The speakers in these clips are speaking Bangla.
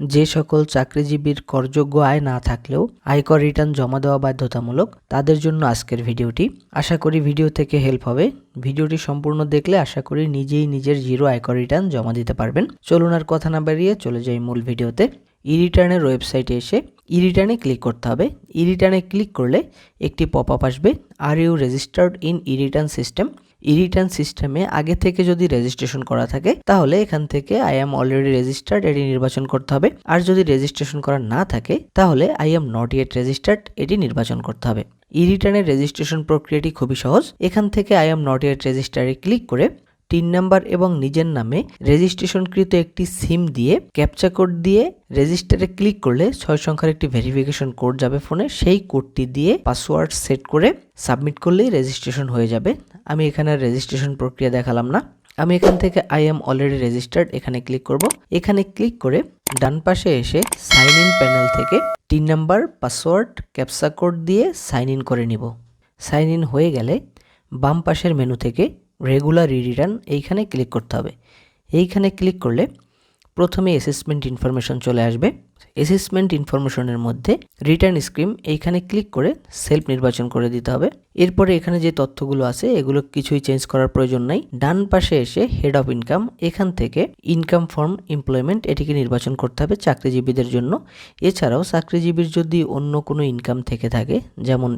যে সকল চাকরিজীবীর করযোগ্য আয় না থাকলেও আয়কর রিটার্ন জমা দেওয়া বাধ্যতামূলক তাদের জন্য আজকের ভিডিওটি। আশা করি ভিডিও থেকে হেল্প হবে। ভিডিওটি সম্পূর্ণ দেখলে আশা করি নিজেই নিজের জিরো আয়কর রিটার্ন জমা দিতে পারবেন। চলুন আর কথা না বাড়িয়ে চলে যাই মূল ভিডিওতে। ই রিটার্নের ওয়েবসাইটে এসে ই রিটার্নে ক্লিক করতে হবে। ই রিটার্নে ক্লিক করলে একটি পপ আপ আসবে। Are you registered in e return system e return সিস্টেমে আগে থেকে যদি রেজিস্ট্রেশন করা থাকে, তাহলে এখান থেকে আই এম অলরেডি রেজিস্টার্ড এটি নির্বাচন করতে হবে। আর যদি রেজিস্ট্রেশন করা না থাকে, তাহলে I am not yet registered এটি নির্বাচন করতে হবে। ই রিটার্নের রেজিস্ট্রেশন প্রক্রিয়াটি খুবই সহজ। এখান থেকে আই এম নট ইয়েট রেজিস্টারে ক্লিক করে তিন নাম্বার এবং নিজের নামে রেজিস্ট্রেশনকৃত একটি সিম দিয়ে ক্যাপচা কোড দিয়ে রেজিস্টারে ক্লিক করলে ছয় সংখ্যার একটি ভেরিফিকেশন কোড যাবে ফোনে। সেই কোডটি দিয়ে পাসওয়ার্ড সেট করে সাবমিট করলেই রেজিস্ট্রেশন হয়ে যাবে। আমি এখানে রেজিস্ট্রেশন প্রক্রিয়া দেখালাম না। আমি এখান থেকে আই এম অলরেডি রেজিস্টার্ড এখানে ক্লিক করব। এখানে ক্লিক করে ডান পাশে এসে সাইন ইন প্যানেল থেকে তিন নাম্বার পাসওয়ার্ড ক্যাপসা কোড দিয়ে সাইন ইন করে নিব। সাইন ইন হয়ে গেলে বাম পাশের মেনু থেকে রেগুলার রিটার্ন এইখানে ক্লিক করতে হবে। এইখানে ক্লিক করলে প্রথমে অ্যাসেসমেন্ট ইনফরমেশন চলে আসবে। অ্যাসেসমেন্ট ইনফরমেশনের মধ্যে রিটার্ন স্ক্রিম এইখানে ক্লিক করে সেলফ নির্বাচন করে দিতে হবে। এরপরে এখানে যে তথ্যগুলো আছে, এগুলো কিছুই চেঞ্জ করার প্রয়োজন নাই। ডান পাশে এসে হেড অফ ইনকাম এখান থেকে ইনকাম ফর্ম এমপ্লয়মেন্ট এটিকে নির্বাচন করতে হবে চাকরিজীবীদের জন্য। এছাড়াও চাকরিজীবীর যদি অন্য কোনো ইনকাম থেকে থাকে, যেমন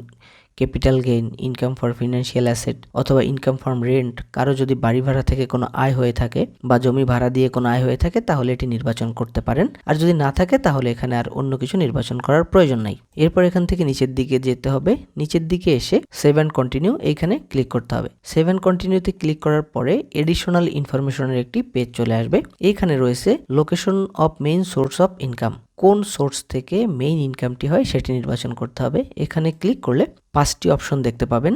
capital gain, income for financial asset অথবা ইনকাম ফ্রম রেন্ট, কারও যদি বাড়ি ভাড়া থেকে কোনো আয় হয়ে থাকে বা জমি ভাড়া দিয়ে কোনো আয় হয়ে থাকে, তাহলে এটি নির্বাচন করতে পারেন। আর যদি না থাকে, তাহলে এখানে আর অন্য কিছু নির্বাচন করার প্রয়োজন নাই। এরপর এখান থেকে নিচের দিকে যেতে হবে। নিচের দিকে এসে সেভেন কন্টিনিউ এইখানে ক্লিক করতে হবে। সেভেন কন্টিনিউতে ক্লিক করার পরে এডিশনাল ইনফরমেশনের একটি পেজ চলে আসবে। এইখানে রয়েছে location of main source of income কোন সোর্স থেকে মেইন ইনকামটি হয়, সেটি নির্বাচন করতে হবে। এখানে ক্লিক করলে পাঁচটি অপশন দেখতে পাবেন।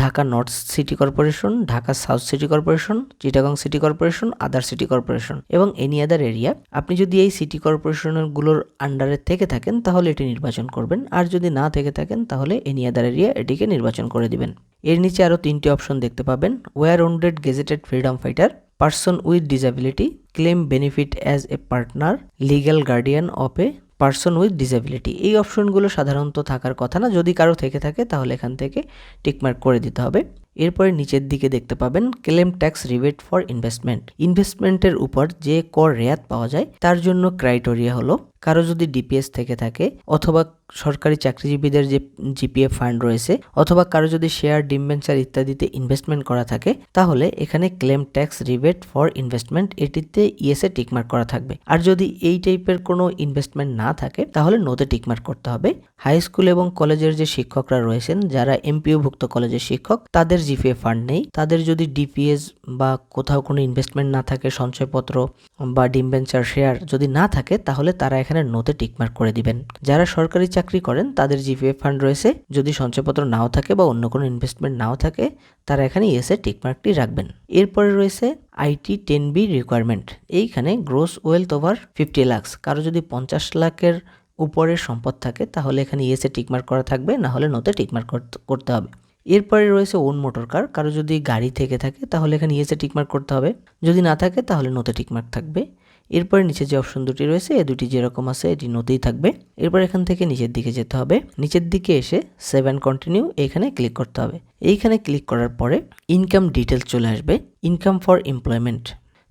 Dhaka north city corporation, Dhaka south city corporation, Chittagong city corporation, other city corporation এবং এনি আদার এরিয়া। আপনি যদি এই সিটি কর্পোরেশনগুলোর আন্ডারে থেকে থাকেন, তাহলে এটি নির্বাচন করবেন। আর যদি না থেকে থাকেন, তাহলে এনি আদার এরিয়া এটিকে নির্বাচন করে দিবেন। এর নিচে আরও তিনটি অপশন দেখতে পাবেন। War wounded gazetted freedom fighter person with disability claim benefit as a partner legal guardian of a person with disability এই অপশনগুলো সাধারণত থাকার কথা না। যদি কারও থেকে থাকে, তাহলে এখান থেকে টিকমার্ক করে দিতে হবে। এরপরে নিচের দিকে দেখতে পাবেন claim tax rebate for investment ইনভেস্টমেন্টের উপর যে কর রেয়াত পাওয়া যায়, তার জন্য ক্রাইটেরিয়া হলো কারও যদি ডিপিএস থেকে থাকে অথবা সরকারি চাকরিজীবীদের যে জিপিএফ ফান্ড রয়েছে অথবা কারও যদি শেয়ার ডিমভেঞ্চার ইত্যাদিতে ইনভেস্টমেন্ট করা থাকে, তাহলে এখানে claim tax rebate for investment এটিতে ইএসএ টিকমার্ক করা থাকবে। আর যদি এই টাইপের কোনো ইনভেস্টমেন্ট না থাকে, তাহলে নোতে টিকমার্ক করতে হবে। হাই স্কুল এবং কলেজের যে শিক্ষকরা রয়েছেন, যারা এমপিওভুক্ত কলেজের শিক্ষক, তাদের জিপিএ ফান্ড নেই। তাদের যদি ডিপিএস বা কোথাও কোনো ইনভেস্টমেন্ট না থাকে, সঞ্চয়পত্র বা ডিমভেঞ্চার শেয়ার যদি না থাকে, তাহলে তারা এখানে নোতে টিকমার্ক করে দিবেন। যারা সরকারি চাকরি করেন, তাদের জিপিএফ ফান্ড রয়েছে। যদি সঞ্চয়পত্র নাও থাকে বা অন্য কোনো ইনভেস্টমেন্ট নাও থাকে, তারা এখানে ইয়েসে টিকমার্কটি রাখবেন। এরপরে রয়েছে আইটি টেন বি রিকোয়ারমেন্ট এইখানে gross wealth over fifty lakhs কারও যদি পঞ্চাশ লাখের উপরে সম্পদ থাকে, তাহলে এখানে ইয়েসে টিকমার্ক করা থাকবে, না হলে নোতে টিকমার্ক করতে হবে। এরপরে রয়েছে ওন মোটর কার কারও যদি গাড়ি থেকে থাকে, তাহলে এখানে ইয়েসে টিকমার্ক করতে হবে। যদি না থাকে, তাহলে নোতে টিকমার্ক থাকবে। এরপরে নিচে যে অপশন দুটি রয়েছে, এ দুটি যেরকম আছে, এটি নতেই থাকবে। এরপর এখান থেকে নিচের দিকে যেতে হবে। নিচের দিকে এসে সেভেন কন্টিনিউ এখানে ক্লিক করতে হবে। এইখানে ক্লিক করার পরে ইনকাম ডিটেলস চলে আসবে। ইনকাম ফর এমপ্লয়মেন্ট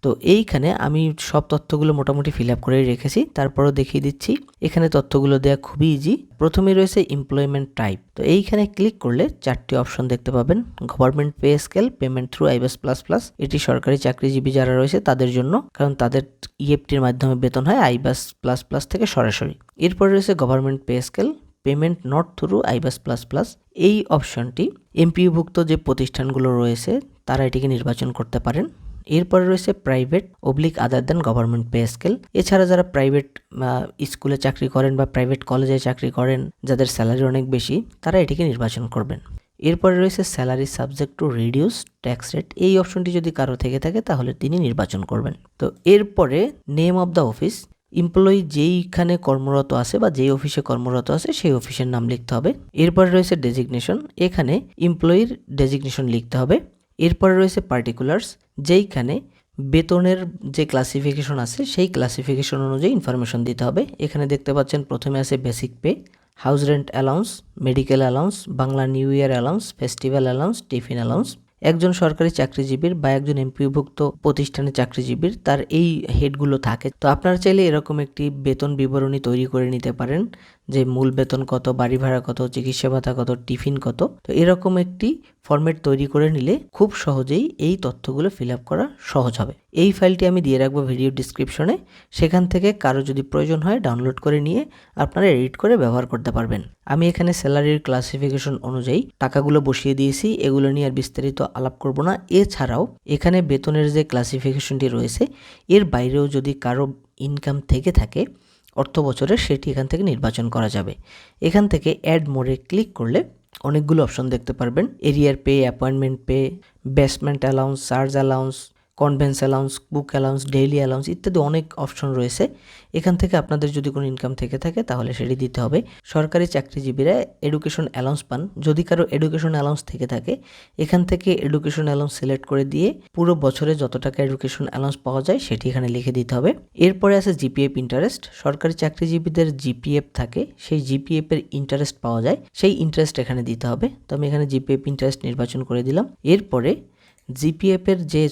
তো এইখানে আমি সব তথ্যগুলো মোটামুটি ফিল আপ করেই রেখেছি, তারপরও দেখিয়ে দিচ্ছি। এখানে তথ্যগুলো দেওয়া খুবই ইজি প্রথমে রয়েছে এমপ্লয়মেন্ট টাইপ তো এইখানে ক্লিক করলে চারটি অপশন দেখতে পাবেন। Government pay scale payment through iBAS plus plus এটি সরকারি চাকরিজীবী যারা রয়েছে তাদের জন্য, কারণ তাদের ইএফটির মাধ্যমে বেতন হয় আইবাস প্লাস প্লাস থেকে সরাসরি। এরপর রয়েছে government pay scale payment not through iBAS plus plus এই অপশনটি এমপিভুক্ত যে প্রতিষ্ঠানগুলো রয়েছে, তারা এটিকে নির্বাচন করতে পারেন। এরপরে রয়েছে private oblique other than government pay scale এছাড়া যারা প্রাইভেট স্কুলে চাকরি করেন বা প্রাইভেট কলেজে চাকরি করেন, যাদের স্যালারি অনেক বেশি, তারা এটিকে নির্বাচন করবেন। এরপরে রয়েছে salary subject to reduce tax rate এই অপশনটি যদি কারও থেকে থাকে, তাহলে তিনি নির্বাচন করবেন। তো এরপরে name of the office employee যেইখানে কর্মরত আছে বা যেই অফিসে কর্মরত আছে, সেই অফিসের নাম লিখতে হবে। এরপরে রয়েছে ডেজিগনেশন এখানে এমপ্লয়ির ডেজিগনেশন লিখতে হবে। এরপরে রয়েছে পার্টিকুলার্স যেইখানে বেতনের যে ক্লাসিফিকেশন আছে, সেই ক্লাসিফিকেশন অনুযায়ী ইনফরমেশন দিতে হবে। এখানে দেখতে পাচ্ছেন, প্রথমে আছে basic pay house rent allowance medical allowance Bangla new year allowance festival allowance tiffin allowance একজন সরকারি চাকরিজীবীর বা একজন এমপিভুক্ত প্রতিষ্ঠানে চাকরিজীবীর, তার এই হেডগুলো থাকে। তো আপনারা চাইলে এরকম একটি বেতন বিবরণী তৈরি করে নিতে পারেন। যে মূল বেতন কত, বাড়ি ভাড়া কত, চিকিৎসা ভাতা কত, টিফিন কত, তো এরকম একটি ফরম্যাট তৈরি করে নিলে খুব সহজেই এই তথ্যগুলো ফিল আপ করা সহজ হবে। এই ফাইলটি আমি দিয়ে রাখব ভিডিও ডিসক্রিপশনে। সেখান থেকে কারও যদি প্রয়োজন হয় ডাউনলোড করে নিয়ে আপনারা এডিট করে ব্যবহার করতে পারবেন। আমি এখানে স্যালারির ক্লাসিফিকেশন অনুযায়ী টাকাগুলো বসিয়ে দিয়েছি, এগুলো নিয়ে আর বিস্তারিত আলাপ করব না। এছাড়াও এখানে বেতনের যে ক্লাসিফিকেশনটি রয়েছে, এর বাইরেও যদি কারও ইনকাম থেকে থাকে অর্থ বছরের সেটি এখান থেকে নির্বাচন করা যাবে। এখান থেকে অ্যাড মোডে ক্লিক করলে অনেকগুলো অপশন দেখতে পারবেন। Arrear pay appointment pay basement allowance charge allowance conveyance allowance book allowance daily allowance ইত্যাদি অনেক অপশন রয়েছে। এখান থেকে আপনাদের যদি কোনো ইনকাম থেকে থাকে তাহলে সেটি দিতে হবে। সরকারি চাকরিজীবীরা এডুকেশন অ্যালাউন্স পান। যদি কারও এডুকেশন অ্যালাউন্স থেকে থাকে, এখান থেকে এডুকেশন অ্যালাউন্স সিলেক্ট করে দিয়ে পুরো বছরে যত টাকা এডুকেশন অ্যালাউন্স পাওয়া যায় সেটি এখানে লিখে দিতে হবে। এরপরে আছে জিপিএফ ইন্টারেস্ট সরকারি চাকরিজীবীদের জিপিএফ থাকে, সেই জিপিএফ এর ইন্টারেস্ট পাওয়া যায়। সেই ইন্টারেস্ট এখানে দিতে হবে। তো আমি এখানে জিপিএফ ইন্টারেস্ট নির্বাচন করে দিলাম। এরপরে জিপিএফ এর যে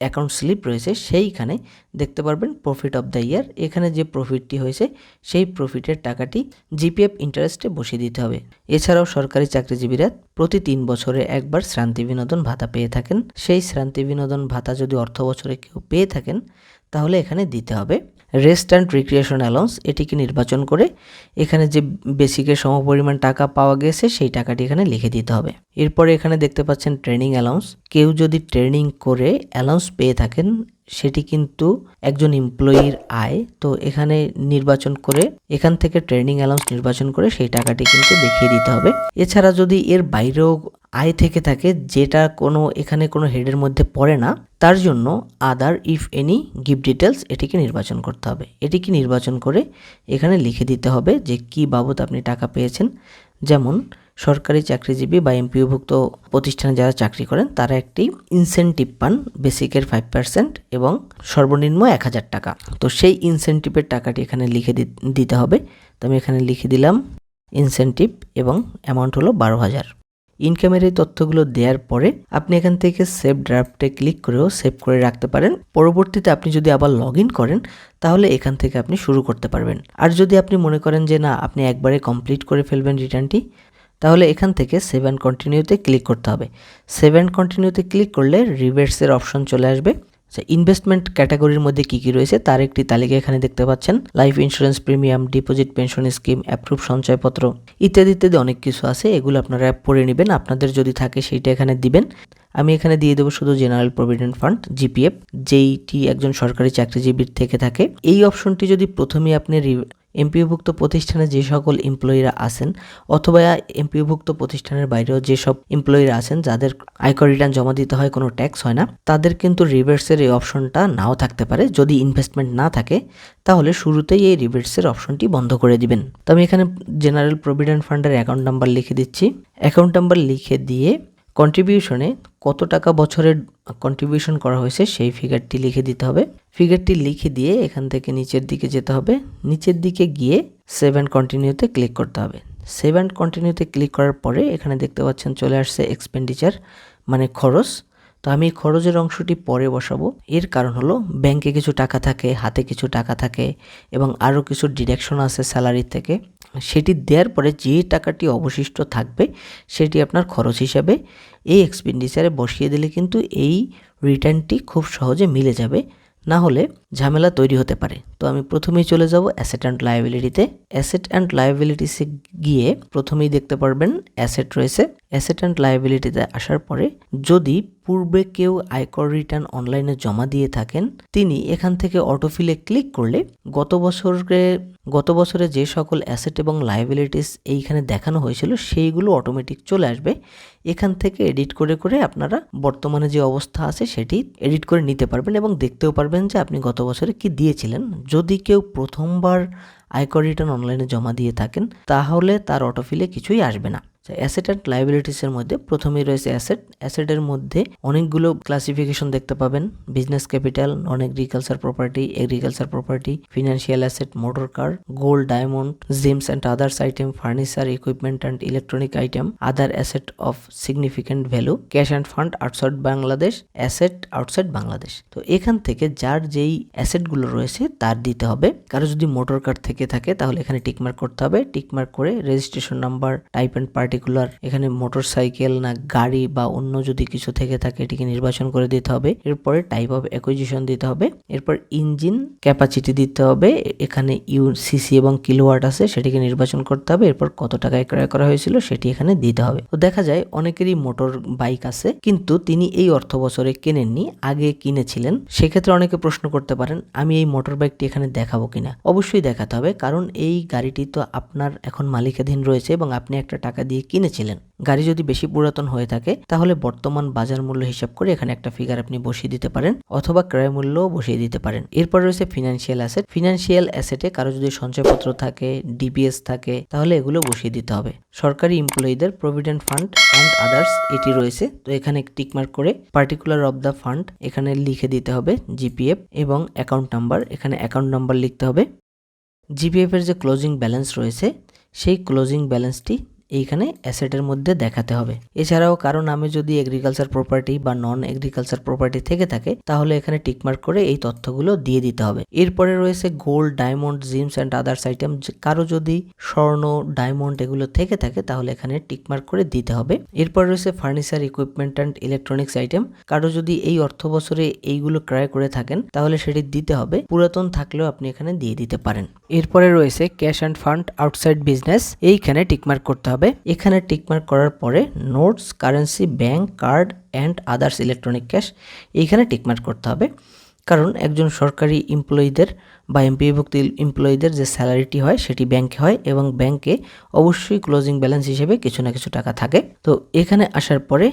অ্যাকাউন্ট স্লিপ রয়েছে, সেইখানে দেখতে পারবেন প্রফিট অফ দ্য ইয়ার এখানে যে প্রফিটটি হয়েছে, সেই প্রফিটের টাকাটি জিপিএফ ইন্টারেস্টে বসিয়ে দিতে হবে। এছাড়াও সরকারি চাকরিজীবীরা প্রতি তিন বছরে একবার শ্রান্তি বিনোদন ভাতা পেয়ে থাকেন। সেই শ্রান্তি বিনোদন ভাতা যদি অর্থ বছরে কেউ পেয়ে থাকেন, তাহলে এখানে দিতে হবে। রেস্ট অ্যান্ড রিক্রিয়েশন অ্যালাউন্স এটিকে নির্বাচন করে এখানে যে বেসিকের সমপরিমাণ টাকা পাওয়া গেছে, সেই টাকাটি এখানে লিখে দিতে হবে। এরপরে এখানে দেখতে পাচ্ছেন ট্রেনিং অ্যালাউন্স কেউ যদি ট্রেনিং করে অ্যালাউন্স পেয়ে থাকেন সেটি কিন্তু একজন এমপ্লয়ির আয়। তো এখানে নির্বাচন করে, এখান থেকে ট্রেনিং অ্যালাউন্স নির্বাচন করে সেই টাকাটি কিন্তু দেখিয়ে দিতে হবে। এছাড়া যদি এর বাইরেও আয় থেকে থাকে, যেটা কোনো, এখানে কোনো হেডের মধ্যে পড়ে না, তার জন্য other if any gift details এটিকে নির্বাচন করতে হবে। এটিকে নির্বাচন করে এখানে লিখে দিতে হবে যে কি বাবদ আপনি টাকা পেয়েছেন। যেমন সরকারি চাকরিজীবী বা এমপিওভুক্ত প্রতিষ্ঠানে যারা চাকরি করেন, তারা একটি ইনসেন্টিভ পান বেসিকের ফাইভ পার্সেন্ট এবং সর্বনিম্ন এক হাজার টাকা। তো সেই ইনসেন্টিভের টাকাটি এখানে লিখে দিতে হবে। তো আমি এখানে লিখে দিলাম ইনসেন্টিভ এবং অ্যামাউন্ট হলো বারো হাজার। ইনকামের এই তথ্যগুলো দেওয়ার পরে আপনি এখান থেকে সেভ ড্রাফটে ক্লিক করেও সেভ করে রাখতে পারেন। পরবর্তীতে আপনি যদি আবার লগ করেন, তাহলে এখান থেকে আপনি শুরু করতে পারবেন। আর যদি আপনি মনে করেন যে না, আপনি একবারে কমপ্লিট করে ফেলবেন রিটার্নটি তাহলে এখান থেকে সেভেন কন্টিনিউতে ক্লিক করতে হবে। সেভেন কন্টিনিউতে ক্লিক করলে রিভার্সের অপশন চলে আসবে। আচ্ছা ইনভেস্টমেন্ট ক্যাটাগরির মধ্যে কি কি রয়েছে তার একটি তালিকা এখানে দেখতে পাচ্ছেন। Life insurance premium deposit pension scheme approve সঞ্চয়পত্র ইত্যাদি ইত্যাদি অনেক কিছু আছে, এগুলো আপনারা পড়ে নেবেন। আপনাদের যদি থাকে সেইটা এখানে দিবেন। আমি এখানে দিয়ে দেবো শুধু জেনারেল প্রভিডেন্ট ফান্ড জিপিএফ যেইটি একজন সরকারি চাকরিজীবীর থেকে থাকে। এই অপশনটি যদি প্রথমে আপনি এমপিওভুক্ত প্রতিষ্ঠানে যে সকল এমপ্লয়িরা আছেন অথবা এমপিওভুক্ত প্রতিষ্ঠানের বাইরেও যেসব এমপ্লয়িরা আছেন, যাদের আয়কর রিটার্ন জমা দিতে হয়, কোনো ট্যাক্স হয় না, তাদের কিন্তু রিভার্সের এই অপশনটা নাও থাকতে পারে। যদি ইনভেস্টমেন্ট না থাকে, তাহলে শুরুতেই এই রিভার্সের অপশনটি বন্ধ করে দিবেন। তো আমি এখানে জেনারেল প্রভিডেন্ট ফান্ডের অ্যাকাউন্ট নাম্বার লিখে দিচ্ছি। অ্যাকাউন্ট নাম্বার লিখে দিয়ে কন্ট্রিবিউশনে কত টাকা বছরের কন্ট্রিবিউশন করা হয়েছে সেই ফিগারটি লিখে দিতে হবে। ফিগারটি লিখে দিয়ে এখান থেকে নিচের দিকে যেতে হবে। নিচের দিকে গিয়ে সেভেন কন্টিনিউতে ক্লিক করতে হবে। সেভেন কন্টিনিউতে ক্লিক করার পরে এখানে দেখতে পাচ্ছেন চলে আসছে এক্সপেন্ডিচার মানে খরচ। তো আমি খরচের অংশটি পরে বসাবো। এর কারণ হলো ব্যাংকে কিছু টাকা থাকে, হাতে কিছু টাকা থাকে এবং আরও কিছু ডিডাকশন আছে স্যালারি থেকে। সেটি দেওয়ার পরে যে টাকাটি অবশিষ্ট থাকবে, সেটি আপনার খরচ হিসাবে এই এক্সপেন্ডিচারে বসিয়ে দিলে কিন্তু এই রিটার্নটি খুব সহজে মিলে যাবে। না হলে ঝামেলা তৈরি হতে পারে। তো আমি প্রথমেই চলে যাব অ্যাসেট অ্যান্ড লায়াবিলিটিতে অ্যাসেট অ্যান্ড লায়াবিলিটিসে গিয়ে প্রথমেই দেখতে পারবেন অ্যাসেট রয়েছে। অ্যাসেট অ্যান্ড লায়াবিলিটিতে আসার পরে যদি পূর্বে কেউ আয়কর রিটার্ন অনলাইনে জমা দিয়ে থাকেন, তিনি এখান থেকে অটোফিলে ক্লিক করলে গত বছরে গত বছরে যে সকল অ্যাসেট এবং লাইবিলিটিস এইখানে দেখানো হয়েছিল, সেইগুলো অটোমেটিক চলে আসবে। এখান থেকে এডিট করে করে আপনারা বর্তমানে যে অবস্থা আছে সেটি এডিট করে নিতে পারবেন এবং দেখতেও পারবেন যে আপনি গত বছরে কি দিয়েছিলেন। যদি কেউ প্রথমবার আয়কর রিটার্ন অনলাইনে জমা দিয়ে থাকেন, তাহলে তার অটোফিলে কিছুই আসবে না। অ্যাসেট অ্যান্ড লাইবিলিটিস এর মধ্যে প্রথমেই রয়েছে অ্যাসেট অ্যাসেটের মধ্যে অনেকগুলো ক্লাসিফিকেশন দেখতে পাবেন। Business capital non agriculture property agriculture property financial asset motor car gold diamond gems and others item furniture equipment and electronic item other asset of significant value cash and fund outside Bangladesh asset outside Bangladesh তো এখান থেকে যার যেই অ্যাসেটগুলো রয়েছে তার দিতে হবে। কারও যদি মোটর কার থেকে থাকে তাহলে এখানে টিকমার্ক করতে হবে। টিকমার্ক করে registration number type and particular এখানে মোটর সাইকেল না গাড়ি বা অন্য যদি কিছু থেকে থাকে এটিকে নির্বাচন করে দিতে হবে। এরপরে টাইপ অফ অ্যাকুইজিশন দিতে হবে। এরপর ইঞ্জিন ক্যাপাসিটি দিতে হবে। এখানে ইউ সিসি এবং কিলোওয়াট আছে, সেটিকে নির্বাচন করতে হবে। এরপর কত টাকায় ক্রয় করা হয়েছিল সেটি এখানে দিতে হবে। তো দেখা যায় অনেকেরই মোটর বাইক আছে, কিন্তু তিনি এই অর্থ বছরে কেনেননি, আগে কিনেছিলেন। সেক্ষেত্রে অনেকে প্রশ্ন করতে পারেন, আমি এই মোটর বাইকটি এখানে দেখাবো কিনা? অবশ্যই দেখাতে হবে, কারণ এই গাড়িটি তো আপনার এখন মালিকাধীন রয়েছে এবং আপনি একটা টাকা দিয়ে কিনেছিলেন। গাড়ি যদি বেশি পুরাতন হয়ে থাকে, তাহলে বর্তমান বাজার মূল্য হিসাব করে এখানে একটা ফিগার আপনি বসিয়ে দিতে পারেন অথবা ক্রয় মূল্যও বসিয়ে দিতে পারেন। এরপর রয়েছে ফিনান্সিয়াল অ্যাসেট ফিনান্সিয়াল অ্যাসেটে কারও যদি সঞ্চয়পত্র থাকে ডিপিএস থাকে, তাহলে এগুলো বসিয়ে দিতে হবে। সরকারি এমপ্লয়ীদের প্রভিডেন্ট ফান্ড অ্যান্ড আদার্স এটি রয়েছে। তো এখানে টিকমার্ক করে পার্টিকুলার অফ দ্য ফান্ড এখানে লিখে দিতে হবে জিপিএফ এবং অ্যাকাউন্ট নাম্বার এখানে অ্যাকাউন্ট নাম্বার লিখতে হবে। জিপিএফ এর যে ক্লোজিং ব্যালেন্স রয়েছে, সেই ক্লোজিং ব্যালেন্সটি এইখানে অ্যাসেটের মধ্যে দেখাতে হবে। এছাড়াও কারও নামে যদি এগ্রিকালচার প্রপার্টি বা নন এগ্রিকালচার প্রপার্টি থেকে থাকে, তাহলে এখানে টিকমার্ক করে এই তথ্যগুলো দিয়ে দিতে হবে। এরপরে রয়েছে gold diamond gems and others item কারও যদি স্বর্ণ ডায়মন্ড এগুলো থেকে থাকে, তাহলে এখানে টিকমার্ক করে দিতে হবে। এরপর রয়েছে furniture equipment and electronics item কারও যদি এই অর্থ বছরে এইগুলো ক্রয় করে থাকেন, তাহলে সেটি দিতে হবে। পুরাতন থাকলেও আপনি এখানে দিয়ে দিতে পারেন। এরপরে রয়েছে cash and fund outside business এইখানে টিকমার্ক করতে হবে। এখানে টিকমার্ক করার পরে notes currency bank card and others electronic cash এইখানে টিকমার্ক করতে হবে। কারণ একজন সরকারি এমপ্লয়ীদের বা এমপিভুক্ত এমপ্লয়ীদের যে স্যালারিটি হয়, সেটি ব্যাংকে হয় এবং ব্যাংকে অবশ্যই ক্লোজিং ব্যালেন্স হিসেবে কিছু না কিছু টাকা থাকে। তো এখানে আসার পরে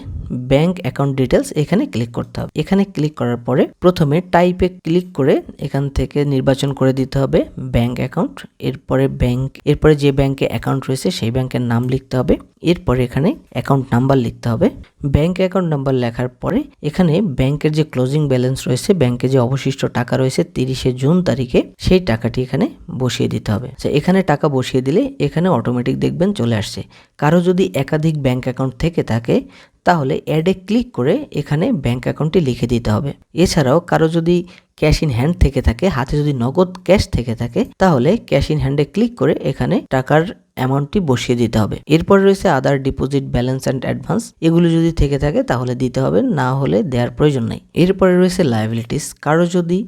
ব্যাংক অ্যাকাউন্ট ডিটেলস এখানে ক্লিক করতে হবে। এখানে ক্লিক করার পরে প্রথমে টাইপে ক্লিক করে এখান থেকে নির্বাচন করে দিতে হবে ব্যাংক অ্যাকাউন্ট এরপরে ব্যাংক এরপরে যে ব্যাংকে অ্যাকাউন্ট রয়েছে, সেই ব্যাংকের নাম লিখতে হবে। এরপরে এখানে অ্যাকাউন্ট নাম্বার লিখতে হবে। ব্যাংক অ্যাকাউন্ট নাম্বার লেখার পরে এখানে ব্যাংকের যে ক্লোজিং ব্যালেন্স রয়েছে ব্যাংকে যে অবশিষ্ট টাকা রয়েছে তিরিশে জুন তারিখে সেই টাকাটি এখানে বসিয়ে দিতে হবে। আচ্ছা এখানে টাকা বসিয়ে দিলে এখানে অটোমেটিক দেখবেন চলে আসছে। কারও যদি একাধিক ব্যাংক অ্যাকাউন্ট থেকে থাকে, তাহলে অ্যাডে ক্লিক করে এখানে ব্যাংক অ্যাকাউন্টটি লিখে দিতে হবে। এছাড়াও কারও যদি ক্যাশ ইন হ্যান্ড থেকে থাকে, হাতে যদি নগদ ক্যাশ থেকে থাকে, তাহলে ক্যাশ ইন হ্যান্ডে ক্লিক করে এখানে টাকার অ্যামাউন্টটি বসিয়ে দিতে হবে। এরপর রয়েছে other deposit balance and advance এগুলো যদি থেকে থাকে, তাহলে দিতে হবে, না হলে দেওয়ার প্রয়োজন নাই। এরপরে রয়েছে লাইবিলিটিস কারও যদি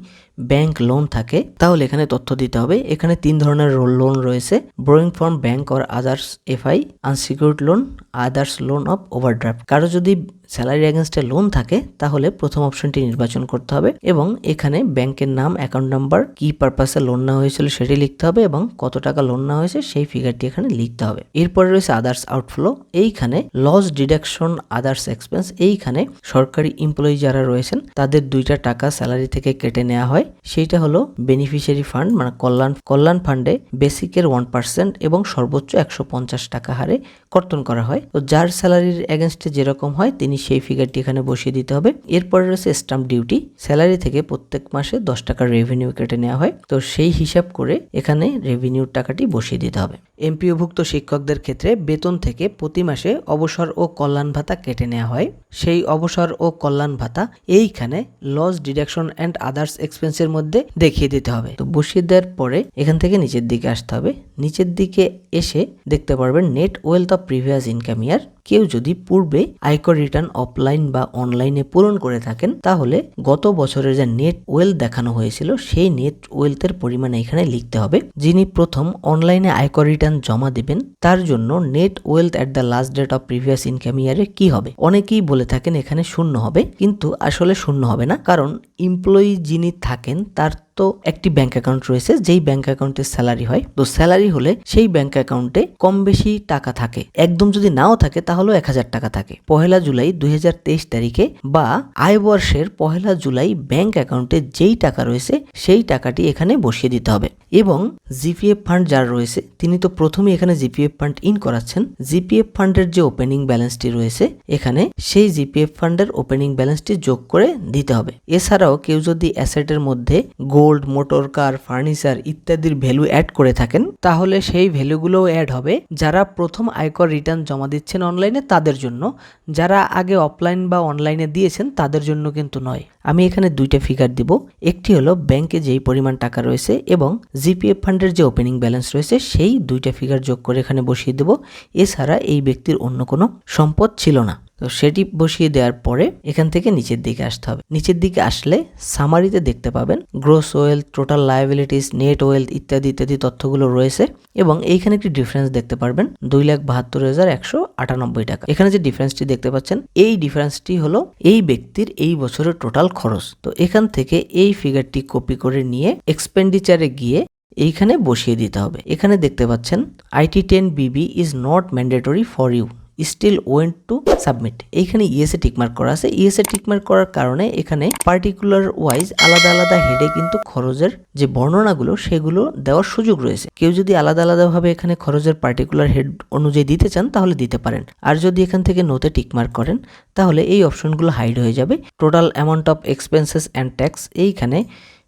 ব্যাংক লোন থাকে, তাহলে এখানে তথ্য দিতে হবে। এখানে তিন ধরনের লোন রয়েছে borrowing from bank or others FI unsecured loan others loan of overdraft কারও যদি স্যালারি অ্যাগেনস্টে লোন থাকে, তাহলে প্রথম অপশনটি নির্বাচন করতে হবে এবং এখানে ব্যাংকের নাম অ্যাকাউন্ট নাম্বার কি পারপাসে লোন নেওয়া হয়েছিল সেটি লিখতে হবে এবং কত টাকা লোন নেওয়া হয়েছে সেই ফিগারটি এখানে লিখতে হবে। এরপরে রয়েছে আদার্স আউটফ্লো এইখানে লস ডিডাকশন আদার্স এক্সপেন্স এইখানে সরকারি এমপ্লয়ি যারা রয়েছেন, তাদের দুইটা টাকা স্যালারি থেকে কেটে নেওয়া হয়। সেইটা হলো বেনিফিশিয়ারি ফান্ড মানে কল্যাণ কল্যাণ ফান্ডে বেসিকের ওয়ান পার্সেন্ট এবং সর্বোচ্চ একশো পঞ্চাশ টাকা হারে কর্তন করা হয়। তো যার স্যালারির এগেনস্টে যেরকম হয়, তিনি সেই ফিগারটি এখানে বসিয়ে দিতে হবে। এরপরে রয়েছে স্টাম্প ডিউটি স্যালারি থেকে প্রত্যেক মাসে দশ টাকার রেভিনিউ কেটে নেওয়া হয়। তো সেই হিসাব করে এখানে রেভিনিউর টাকাটি বসিয়ে দিতে হবে। এমপিওভুক্ত শিক্ষকদের ক্ষেত্রে বেতন থেকে প্রতি মাসে অবসর ও কল্যাণ ভাতা কেটে নেওয়া হয়। সেই অবসর ও কল্যাণ ভাতা, এইখানে লস ডিডাকশন অ্যান্ড আদার্স এক্সপেন্সের মধ্যে দেখিয়ে দিতে হবে। তো বসিয়ে দেওয়ার পরে এখান থেকে নিচের দিকে আসতে হবে। নিচের দিকে এসে দেখতে পারবেন net wealth of previous income year কেউ যদি পূর্বে আয়কর রিটার্ন অফলাইন বা অনলাইনে পূরণ করে থাকেন, তাহলে গত বছরের যে নেট ওয়েলথ দেখানো হয়েছিল, সেই নেট ওয়েলথের পরিমাণ এখানে লিখতে হবে। যিনি প্রথম অনলাইনে আয়কর রিটার্ন জমা দেবেন, তার জন্য net wealth at the last date of previous income ইয়ারে কি হবে? অনেকেই বলে থাকেন এখানে শূন্য হবে, কিন্তু আসলে শূন্য হবে না, কারণ এমপ্লয়ি যিনি থাকেন, তার তো একটি ব্যাংক অ্যাকাউন্ট রয়েছে, যেই ব্যাংক অ্যাকাউন্টে স্যালারি হয়। তো স্যালারি হলে সেই ব্যাংক অ্যাকাউন্টে কম বেশি টাকা থাকে। একদম যদি নাও থাকে, তাহলেও এক হাজার টাকা থাকে। পহেলা জুলাই দুই হাজার তেইশ তারিখে বা আয় বর্ষের পহেলা জুলাই ব্যাংক অ্যাকাউন্টে যেই টাকা রয়েছে, সেই টাকাটি এখানে বসিয়ে দিতে হবে। এবং জিপিএফ ফান্ড যার রয়েছে, তিনি তো প্রথমেই এখানে জিপিএফ ফান্ড ইন করাচ্ছেন। জিপিএফ ফান্ডের যে ওপেনিং ব্যালেন্সটি রয়েছে, এখানে সেই জিপিএফ ফান্ডের ওপেনিং ব্যালেন্সটি যোগ করে দিতে হবে। এছাড়াও কেউ যদি অ্যাসেটের মধ্যে গোল্ড মোটর কার, ফার্নিচার ইত্যাদির ভ্যালু অ্যাড করে থাকেন, তাহলে সেই ভ্যালুগুলোও অ্যাড হবে। যারা প্রথম আয়কর রিটার্ন জমা দিচ্ছেন অনলাইনে তাদের জন্য, যারা আগে অফলাইন বা অনলাইনে দিয়েছেন তাদের জন্য কিন্তু নয়। আমি এখানে দুইটা ফিগার দিব। একটি হলো ব্যাংকে যেই পরিমাণ টাকা রয়েছে এবং জিপিএফ ফান্ডের যে ওপেনিং ব্যালেন্স রয়েছে, সেই দুইটা ফিগার যোগ করে এখানে বসিয়ে দেব। এছাড়া এই ব্যক্তির অন্য কোনো সম্পদ ছিল না। তো সেটি বসিয়ে দেওয়ার পরে এখান থেকে নিচের দিকে আসতে হবে। নিচের দিকে আসলে সামারিতে দেখতে পাবেন gross wealth total liabilities net wealth ইত্যাদি ইত্যাদি তথ্যগুলো রয়েছে এবং এইখানে একটি ডিফারেন্স দেখতে পারবেন দুই লাখ বাহাত্তর হাজার একশো আটানব্বই টাকা। এখানে যে ডিফারেন্সটি দেখতে পাচ্ছেন, এই ডিফারেন্সটি হলো এই ব্যক্তির এই বছরের টোটাল খরচ। তো এখান থেকে এই ফিগারটি কপি করে নিয়ে এক্সপেন্ডিচারে গিয়ে এইখানে বসিয়ে দিতে হবে। এখানে দেখতে পাচ্ছেন IT ten BB is not mandatory for you still want to submit এইখানে ইএসএ টিকমার্ক করা আছে। ইএসএ টিকমার্ক করার কারণে এখানে পার্টিকুলার ওয়াইজ আলাদা আলাদা হেডে কিন্তু খরচের যে বর্ণনাগুলো, সেগুলো দেওয়ার সুযোগ রয়েছে। কেউ যদি আলাদা আলাদাভাবে এখানে খরচের পার্টিকুলার হেড অনুযায়ী দিতে চান, তাহলে দিতে পারেন। আর যদি এখান থেকে নোতে টিকমার্ক করেন, তাহলে এই অপশনগুলো হাইড হয়ে যাবে। Total amount of expenses and tax এইখানে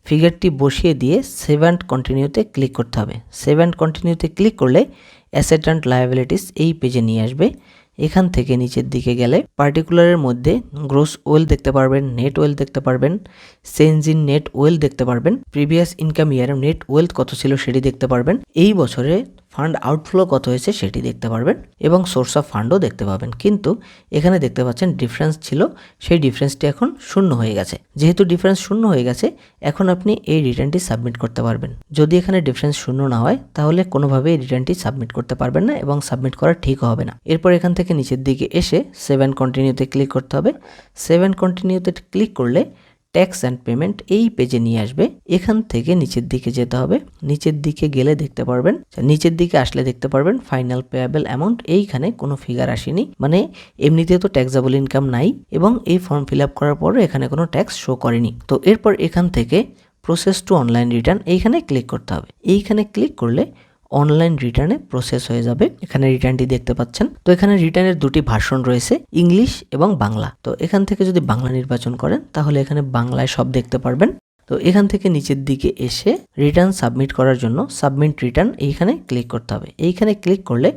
ফিগারটি বসিয়ে দিয়ে সেভ অ্যান্ড কন্টিনিউতে ক্লিক করতে হবে। সেভ অ্যান্ড কন্টিনিউতে ক্লিক করলে অ্যাসেট অ্যান্ড লায়াবিলিটিস এই পেজে নিয়ে আসবে। এখান থেকে নিচের দিকে গেলে পার্টিকুলারের মধ্যে গ্রোস ওয়েল দেখতে পারবেন নেট ওয়েল দেখতে পারবেন চেঞ্জ ইন নেট ওয়েল দেখতে পারবেন প্রিভিয়াস ইনকাম ইয়ারের নেট ওয়েলথ কত ছিল সেটি দেখতে পারবেন। এই বছরে ফান্ড আউটফ্লো কত হয়েছে সেটি দেখতে পারবেন এবং সোর্স অফ ফান্ডও দেখতে পাবেন। কিন্তু এখানে দেখতে পাচ্ছেন ডিফারেন্স ছিল, সেই ডিফারেন্সটি এখন শূন্য হয়ে গেছে। যেহেতু ডিফারেন্স শূন্য হয়ে গেছে, এখন আপনি এই রিটার্নটি সাবমিট করতে পারবেন। যদি এখানে ডিফারেন্স শূন্য না হয়, তাহলে কোনোভাবেই রিটার্নটি সাবমিট করতে পারবেন না এবং সাবমিট করা ঠিক হবে না। এরপর এখান থেকে নিচের দিকে এসে সেভেন কন্টিনিউতে ক্লিক করতে হবে। সেভেন কন্টিনিউতে ক্লিক করলে ট্যাক্স অ্যান্ড পেমেন্ট এই পেজে নিয়ে আসবে। এখান থেকে নিচের দিকে যেতে হবে। নিচের দিকে গেলে দেখতে পারবেন নিচের দিকে আসলে দেখতে পারবেন ফাইনাল পেয়াবেল অ্যামাউন্ট এইখানে কোনো ফিগার আসেনি। মানে এমনিতে তো ট্যাক্সেবল ইনকাম নাই এবং এই ফর্ম ফিল আপ করার পরও এখানে কোনো ট্যাক্স শো করেনি। তো এরপর এখান থেকে প্রসেস টু অনলাইন রিটার্ন এইখানে ক্লিক করতে হবে। এইখানে ক্লিক করলে অনলাইন রিটার্নে প্রসেস হয়ে যাবে। এখানে রিটার্নটি দেখতে পাচ্ছেন। তো এখানে রিটার্নের দুটি ভার্সন রয়েছে ইংলিশ এবং বাংলা। তো এখান থেকে যদি বাংলা নির্বাচন করেন, তাহলে এখানে বাংলায় সব দেখতে পারবেন। তো এখান থেকে নিচের দিকে এসে রিটার্ন সাবমিট করার জন্য সাবমিট রিটার্ন এইখানে ক্লিক করতে হবে। এইখানে ক্লিক করলে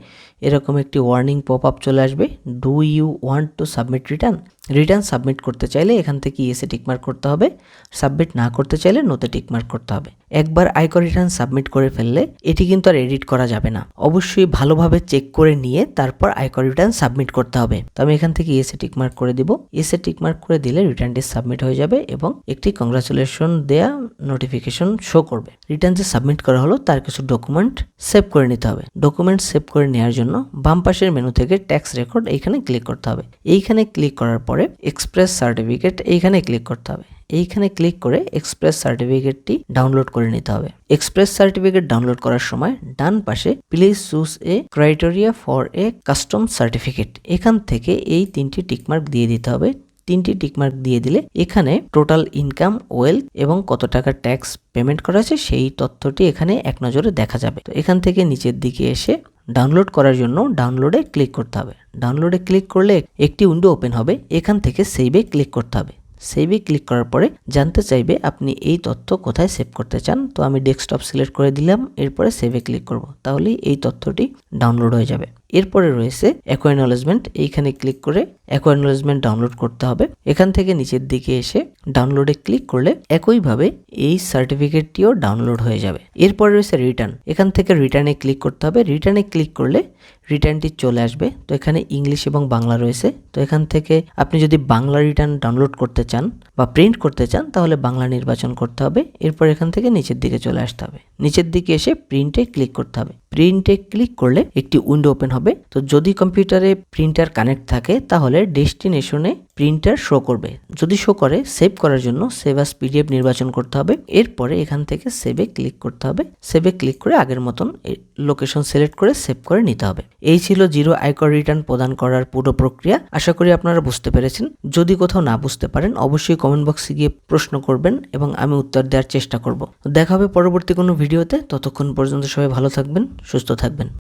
এরকম একটি ওয়ার্নিং পপ আপ চলে আসবে। Do you want to submit return return submit করতে চাইলে এখান থেকে ইএসএ টিকমার্ক করতে হবে। সাবমিট না করতে চাইলে নোতে টিকমার্ক করতে হবে। একবার আয়কর রিটার্ন সাবমিট করে ফেললে এটি কিন্তু আর এডিট করা যাবে না। অবশ্যই ভালোভাবে চেক করে নিয়ে তারপর আয়কর রিটার্ন সাবমিট করতে হবে। তো আমি এখান থেকে ইএসএ টিকমার্ক করে দিব। ইএসএ টিকমার্ক করে দিলে রিটার্নটি সাবমিট হয়ে যাবে এবং একটি কংগ্রাচুলেশন দেয়া নোটিফিকেশন শো করবে। রিটার্ন যে সাবমিট করা হলো, তার কিছু ডকুমেন্ট সেভ করে নিতে হবে। ডকুমেন্ট সেভ করে নেওয়ার জন্য বাম পাশের মেনু থেকে ট্যাক্স রেকর্ড এইখানে ক্লিক করতে হবে। এইখানে ক্লিক করার পরে এক্সপ্রেস সার্টিফিকেট এইখানে ক্লিক করতে হবে। এইখানে ক্লিক করে এক্সপ্রেস সার্টিফিকেটটি ডাউনলোড করে নিতে হবে। এক্সপ্রেস সার্টিফিকেট ডাউনলোড করার সময় ডান পাশে please choose a criteria for a custom certificate এখান থেকে এই তিনটি টিকমার্ক দিয়ে দিতে হবে। তিনটি টিকমার্ক দিয়ে দিলে এখানে টোটাল ইনকাম ওয়েলথ এবং কত টাকা ট্যাক্স পেমেন্ট করা আছে সেই তথ্যটি এখানে এক নজরে দেখা যাবে। তো এখান থেকে নিচের দিকে এসে ডাউনলোড করার জন্য ডাউনলোডে ক্লিক করতে হবে। ডাউনলোডে ক্লিক করলে একটি উইন্ডো ওপেন হবে। এখান থেকে সেভে ক্লিক করতে হবে। সেভে ক্লিক করার পরে জানতে চাইবে আপনি এই তথ্য কোথায় সেভ করতে চান। তো আমি ডেস্কটপ সিলেক্ট করে দিলাম, এরপরে সেভে ক্লিক করব। তাহলে এই তথ্যটি ডাউনলোড হয়ে যাবে। এরপরে রয়েছে অ্যাকোয়ানোলেজমেন্ট এইখানে ক্লিক করে অ্যাকোয়ানোলেজমেন্ট ডাউনলোড করতে হবে। এখান থেকে নিচের দিকে এসে ডাউনলোডে ক্লিক করলে একইভাবে এই সার্টিফিকেটটিও ডাউনলোড হয়ে যাবে। এরপরে রয়েছে রিটার্ন এখান থেকে রিটার্নে ক্লিক করতে হবে। রিটার্নে ক্লিক করলে রিটার্নটি চলে আসবে। তো এখানে ইংলিশ এবং বাংলা রয়েছে। তো এখান থেকে আপনি যদি বাংলা রিটার্ন ডাউনলোড করতে চান বা প্রিন্ট করতে চান, তাহলে বাংলা নির্বাচন করতে হবে। এরপর এখান থেকে নিচের দিকে চলে আসতে হবে। নিচের দিকে এসে প্রিন্টে ক্লিক করতে হবে। প্রিন্টে ক্লিক করলে একটি উইন্ডো ওপেন হবে। তো যদি কম্পিউটারে প্রিন্টার কানেক্ট থাকে, তাহলে ডেস্টিনেশনে প্রিন্টার শো করবে। যদি শো করে সেভ করার জন্য সেভ আস পিডিএফ নির্বাচন করতে হবে। এরপরে এখান থেকে সেভে ক্লিক করতে হবে। সেভে ক্লিক করে আগের মতন লোকেশন সিলেক্ট করে সেভ করে নিতে হবে। এই ছিল জিরো আয়কর রিটার্ন প্রদান করার পুরো প্রক্রিয়া। আশা করি আপনারা বুঝতে পেরেছেন। যদি কোথাও না বুঝতে পারেন, অবশ্যই কমেন্ট বক্সে গিয়ে প্রশ্ন করবেন এবং আমি উত্তর দেওয়ার চেষ্টা করব। দেখা হবে পরবর্তী কোনো ভিডিওতে। ততক্ষণ পর্যন্ত সবাই ভালো থাকবেন, সুস্থ থাকবেন।